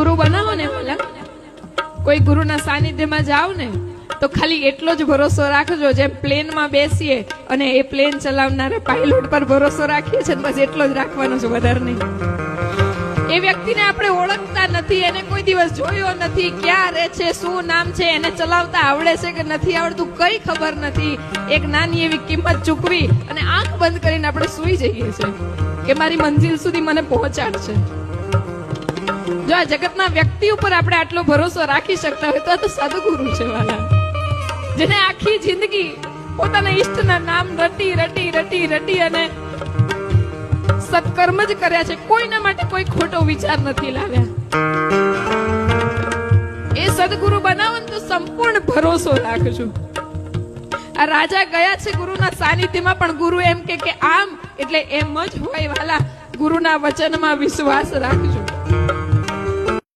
ગુરુ બનાવો ને કોઈ ગુરુના સાનિધ્યમાં જાઓ ને, તો ખાલી એટલો જ ભરોસો રાખજો, જેમ પ્લેનમાં બેસીએ અને એ પ્લેન ચલાવનારા પાયલોટ પર ભરોસો રાખીએ છીએ, બસ એટલો જ રાખવાનો છે વધારે નહીં. એ વ્યક્તિને આપણે ઓળખતા નથી, એને કોઈ દિવસ જોયો નથી, ક્યાં રહે છે, શું નામ છે, એને ચલાવતા આવડે છે કે નથી આવડતું, કઈ ખબર નથી. એક નાની એવી કિંમત ચૂકવી અને આંખ બંધ કરીને આપણે સૂઈ જઈએ છીએ, કે મારી મંજિલ સુધી મને પહોંચાડશે. જો આ જગતના વ્યક્તિ ઉપર આપણે આટલો ભરોસો રાખી શકતા હોય તો આ તો સદગુરુ છે, વાલા. જેને આખી જિંદગી પોતાના ઈષ્ટના નામ રટી રટી રટી રટી અને સત્કર્મ જ કર્યા છે, કોઈના માટે કોઈ ખોટો વિચાર નથી લાવ્યા. એ સદગુરુ બનાવો તો સંપૂર્ણ ભરોસો રાખજો આ રાજા ગયા છે ગુરુના સાનિધ્યમાં, પણ ગુરુ એમ કે કે આમ, એટલે એમ જ હોય, વાલા. ગુરુના વચનમાં વિશ્વાસ રાખજો